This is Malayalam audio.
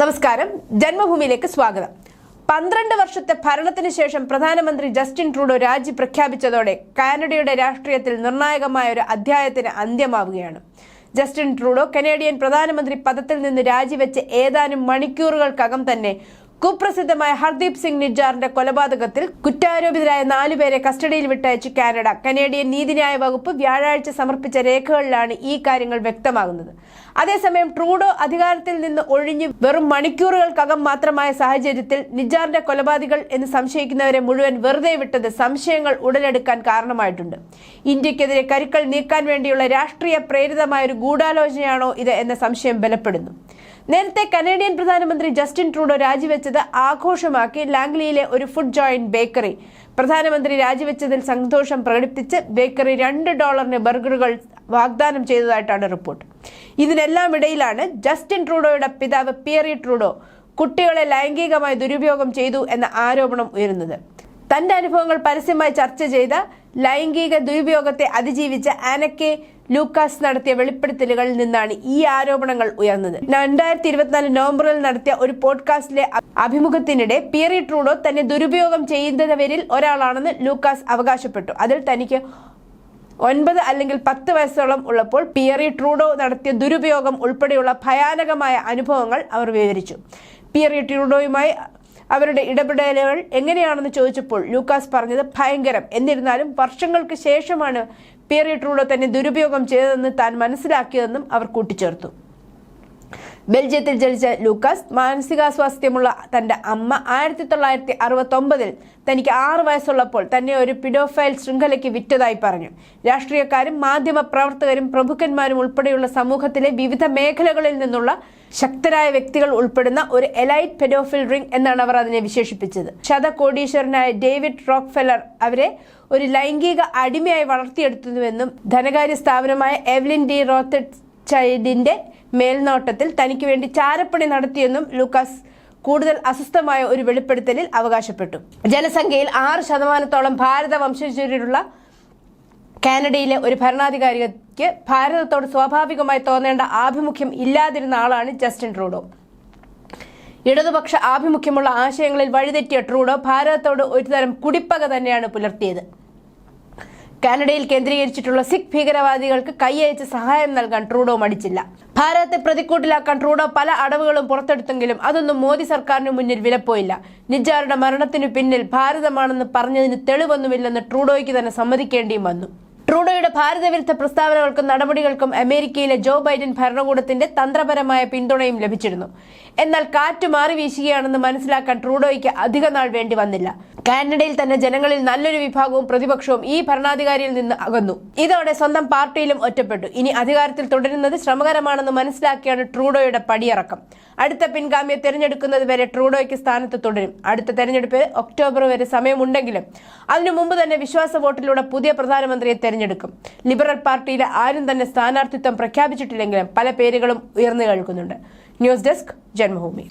നമസ്കാരം. ജന്മഭൂമിയിലേക്ക് സ്വാഗതം. പന്ത്രണ്ട് വർഷത്തെ ഭരണത്തിന് ശേഷം പ്രധാനമന്ത്രി ജസ്റ്റിൻ ട്രൂഡോ രാജി പ്രഖ്യാപിച്ചതോടെ കാനഡയുടെ രാഷ്ട്രീയത്തിൽ നിർണായകമായ ഒരു അധ്യായത്തിന് അന്ത്യമാവുകയാണ്. ജസ്റ്റിൻ ട്രൂഡോ കനേഡിയൻ പ്രധാനമന്ത്രി പദത്തിൽ നിന്ന് രാജിവെച്ച് ഏതാനും മണിക്കൂറുകൾക്കകം തന്നെ കുപ്രസിദ്ധമായ ഹർദീപ് സിംഗ് നിജാറിന്റെ കൊലപാതകത്തിൽ കുറ്റാരോപിതരായ നാലുപേരെ കസ്റ്റഡിയിൽ വിട്ടയച്ച് കാനഡ. കനേഡിയൻ നീതിന്യായ വകുപ്പ് വ്യാഴാഴ്ച സമർപ്പിച്ച രേഖകളിലാണ് ഈ കാര്യങ്ങൾ വ്യക്തമാകുന്നത്. അതേസമയം ട്രൂഡോ അധികാരത്തിൽ നിന്ന് ഒഴിഞ്ഞ് വെറും മണിക്കൂറുകൾക്കകം മാത്രമായ സാഹചര്യത്തിൽ നിജാറിന്റെ കൊലപാതകൾ എന്ന് സംശയിക്കുന്നവരെ മുഴുവൻ വെറുതെ വിട്ടത് സംശയങ്ങൾ ഉടലെടുക്കാൻ കാരണമായിട്ടുണ്ട്. ഇന്ത്യക്കെതിരെ കരുക്കൾ നീക്കാൻ വേണ്ടിയുള്ള രാഷ്ട്രീയ പ്രേരിതമായ ഒരു ഗൂഢാലോചനയാണോ ഇത് എന്ന സംശയം ബലപ്പെടുന്നു. നേരത്തെ കനേഡിയൻ പ്രധാനമന്ത്രി ജസ്റ്റിൻ ട്രൂഡോ രാജിവെച്ചത് ആഘോഷമാക്കി ലാംഗ്ലിയിലെ ഒരു ഫുഡ് ജോയിന്റ് ബേക്കറി പ്രധാനമന്ത്രി രാജിവെച്ചതിൽ സന്തോഷം പ്രകടിപ്പിച്ച് ബേക്കറി രണ്ട് ഡോളറിന് ബർഗറുകൾ വാഗ്ദാനം ചെയ്തതായിട്ടാണ് റിപ്പോർട്ട്. ഇതിനെല്ലാം ഇടയിലാണ് ജസ്റ്റിൻ ട്രൂഡോയുടെ പിതാവ് പിയറി ട്രൂഡോ കുട്ടികളെ ലൈംഗികമായി ദുരുപയോഗം ചെയ്തു എന്ന ആരോപണം ഉയരുന്നത്. തന്റെ അനുഭവങ്ങൾ പരസ്യമായി ചർച്ച ചെയ്ത ലൈംഗിക ദുരുപയോഗത്തെ അതിജീവിച്ച ആനക്കെ ലൂക്കാസ് നടത്തിയ വെളിപ്പെടുത്തലുകളിൽ നിന്നാണ് ഈ ആരോപണങ്ങൾ ഉയർന്നത്. രണ്ടായിരത്തി ഇരുപത്തിനാല് നവംബറിൽ നടത്തിയ ഒരു പോഡ്കാസ്റ്റിലെ അഭിമുഖത്തിനിടെ പിയറി ട്രൂഡോ തന്നെ ദുരുപയോഗം ചെയ്യുന്നവരിൽ ഒരാളാണെന്ന് ലൂക്കാസ് അവകാശപ്പെട്ടു. അതിൽ തനിക്ക് ഒൻപത് അല്ലെങ്കിൽ പത്ത് വയസ്സോളം ഉള്ളപ്പോൾ പിയറി ട്രൂഡോ നടത്തിയ ദുരുപയോഗം ഉൾപ്പെടെയുള്ള ഭയാനകമായ അനുഭവങ്ങൾ അവർ വിവരിച്ചു. പിയറി ട്രൂഡോയുമായി അവരുടെ ഇടപെടലുകൾ എങ്ങനെയാണെന്ന് ചോദിച്ചപ്പോൾ ലൂക്കാസ് പറഞ്ഞത് ഭയങ്കരം. എന്നിരുന്നാലും വർഷങ്ങൾക്ക് ശേഷമാണ് ട്രൂഡോ തന്നെ ദുരുപയോഗം ചെയ്തതെന്ന് താൻ മനസ്സിലാക്കിയതെന്നും അവർ കൂട്ടിച്ചേർത്തു. ബെൽജിയത്തിൽ ജനിച്ച ലൂക്കാസ് മാനസികാസ്വാസ്ഥ്യമുള്ള തന്റെ അമ്മ ആയിരത്തി തൊള്ളായിരത്തി അറുപത്തി ഒമ്പതിൽ തനിക്ക് ആറ് വയസ്സുള്ളപ്പോൾ തന്നെ ഒരു പിഡോഫൈൽ ശൃംഖലയ്ക്ക് വിറ്റതായി പറഞ്ഞു. രാഷ്ട്രീയക്കാരും മാധ്യമ പ്രവർത്തകരും പ്രഭുക്കന്മാരും ഉൾപ്പെടെയുള്ള സമൂഹത്തിലെ വിവിധ മേഖലകളിൽ നിന്നുള്ള ശക്തരായ വ്യക്തികൾ ഉൾപ്പെടുന്ന ഒരു എലൈറ്റ് പെഡോഫിൽ റിംഗ് എന്നാണ് അവർ അതിനെ വിശേഷിപ്പിച്ചത്. ശതകോടീശ്വരനായ ഡേവിഡ് റോക്ക് റോക്ക്ഫെല്ലർ അവരെ ഒരു ലൈംഗിക അടിമയായി വളർത്തിയെടുത്തുവെന്നും ധനകാര്യ സ്ഥാപനമായ എവ്ലിൻ ഡി റോത്തഡ് ചൈൽഡിന്റെ മേൽനോട്ടത്തിൽ തനിക്ക് വേണ്ടി ചാരപ്പണി നടത്തിയെന്നും ലൂക്കാസ് കൂടുതൽ അസ്വസ്ഥമായ ഒരു വെളിപ്പെടുത്തലിൽ അവകാശപ്പെട്ടു. ജനസംഖ്യയിൽ ആറ് ശതമാനത്തോളം ഭാരത വംശജരുള്ള കാനഡയിലെ ഒരു ഭരണാധികാരിക്ക് ഭാരതത്തോട് സ്വാഭാവികമായി തോന്നേണ്ട ആഭിമുഖ്യം ഇല്ലാതിരുന്ന ആളാണ് ജസ്റ്റിൻ ട്രൂഡോ. ഇടതുപക്ഷ ആഭിമുഖ്യമുള്ള ആശയങ്ങളിൽ വഴിതെറ്റിയ ട്രൂഡോ ഭാരതത്തോട് ഒരുതരം കുടിപ്പക തന്നെയാണ് പുലർത്തിയത്. കാനഡയിൽ കേന്ദ്രീകരിച്ചിട്ടുള്ള സിഖ് ഭീകരവാദികൾക്ക് കൈയയച്ച് സഹായം നൽകാൻ ട്രൂഡോ മടിച്ചില്ല. ഭാരതത്തെ പ്രതിക്കൂട്ടിലാക്കാൻ ട്രൂഡോ പല അടവുകളും പുറത്തെടുത്തെങ്കിലും അതൊന്നും മോദി സർക്കാരിന് മുന്നിൽ വിലപ്പോയില്ല. നിജാറുടെ മരണത്തിനു പിന്നിൽ ഭാരതമാണെന്ന് പറഞ്ഞതിന് തെളിവൊന്നുമില്ലെന്ന് ട്രൂഡോയ്ക്ക് തന്നെ സമ്മതിക്കേണ്ടിയും വന്നു. ട്രൂഡോയുടെ ഭാരതവിരുദ്ധ പ്രസ്താവനകൾക്കും നടപടികൾക്കും അമേരിക്കയിലെ ജോ ബൈഡൻ ഭരണകൂടത്തിന്റെ തന്ത്രപരമായ പിന്തുണയും ലഭിച്ചിരുന്നു. എന്നാൽ കാറ്റ് മാറി വീശുകയാണെന്ന് മനസ്സിലാക്കാൻ ട്രൂഡോയ്ക്ക് അധികനാൾ വേണ്ടി വന്നില്ല. കാനഡയിൽ തന്നെ ജനങ്ങളിൽ നല്ലൊരു വിഭാഗവും പ്രതിപക്ഷവും ഈ ഭരണാധികാരിയിൽ നിന്ന് അകന്നു. ഇതോടെ സ്വന്തം പാർട്ടിയിലും ഒറ്റപ്പെട്ടു. ഇനി അധികാരത്തിൽ തുടരുന്നത് ശ്രമകരമാണെന്ന് മനസ്സിലാക്കിയാണ് ട്രൂഡോയുടെ പടിയിറക്കം. അടുത്ത പിൻഗാമിയെ തെരഞ്ഞെടുക്കുന്നത് വരെ ട്രൂഡോയ്ക്ക് സ്ഥാനത്ത് തുടരും. അടുത്ത തെരഞ്ഞെടുപ്പ് ഒക്ടോബർ വരെ സമയമുണ്ടെങ്കിലും അതിനു മുമ്പ് തന്നെ വിശ്വാസ വോട്ടിലൂടെ പുതിയ പ്രധാനമന്ത്രിയെ തെരഞ്ഞെടുക്കും. ലിബറൽ പാർട്ടിയിലെ ആരും തന്നെ സ്ഥാനാർത്ഥിത്വം പ്രഖ്യാപിച്ചിട്ടില്ലെങ്കിലും പല പേരുകളും ഉയർന്നു കേൾക്കുന്നുണ്ട്. News desk Janmabhumi.